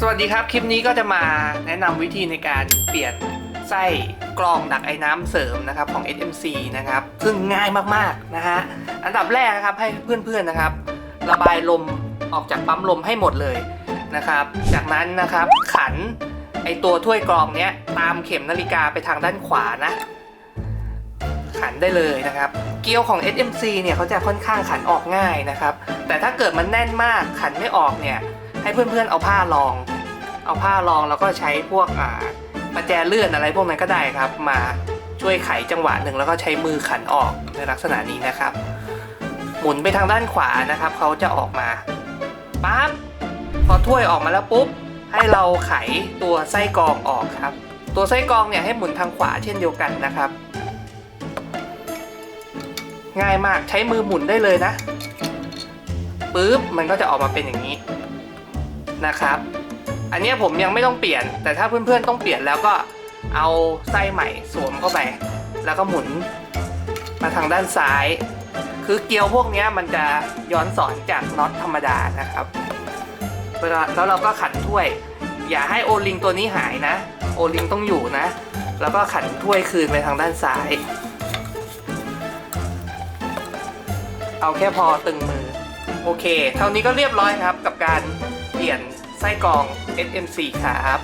สวัสดีครับ คลิปนี้ก็จะมาแนะนำวิธีในการเปลี่ยนไส้กรองดักไอ้น้ำเสริมนะครับของ SMC นะครับ ซึ่งง่ายมากๆนะฮะ อันดับแรกนะครับให้เพื่อนๆนะครับ ระบายลมออกจากปั๊มลมให้หมดเลยนะครับ จากนั้นนะครับขันไอตัวถ้วยกรองเนี้ยตามเข็มนาฬิกาไปทางด้านขวานะ ขันได้เลยนะครับ เกียวของ SMC เนี่ยเขาจะค่อนข้างขันออกง่ายนะครับ แต่ถ้าเกิดมันแน่นมากขันไม่ออกเนี่ย ให้เพื่อนๆเอาผ้ารอง เอาผ้ารองแล้วก็ใช้พวกอ่าประแจเลื่อนอะไรพวกนั้นก็ได้ครับ มาช่วยไขจังหวะหนึ่งแล้วก็ใช้มือขันออกในลักษณะนี้นะครับ หมุนไปทางด้านขวานะครับเขาจะออกมาปั๊บพอถ้วยออกมาแล้วปุ๊บให้เราไขตัวไส้กรองออกครับ ตัวไส้กรองเนี่ยให้หมุนทางขวาเช่นเดียวกันนะครับ ง่ายมากใช้มือหมุนได้เลยนะปุ๊บมันก็จะออกมาเป็นอย่างนี้ นะครับ อันนี้ผมยังไม่ต้องเปลี่ยน แต่ถ้าเพื่อนๆต้องเปลี่ยนแล้วก็เอาไส้ใหม่สวมเข้าไป แล้วก็หมุนมาทางด้านซ้าย คือเกลียวพวกนี้มันจะย้อนสอนจากน็อตธรรมดานะครับเวลาแล้วเราก็ขันถ้วย อย่าให้โอลิงตัวนี้หายนะ โอลิงต้องอยู่นะ แล้วก็ขันถ้วยคืนไปทางด้านซ้าย เอาแค่พอตึงมือ โอเค เท่านี้ก็เรียบร้อยครับกับการ ลี่ยนไส้กรอง SMC ครับ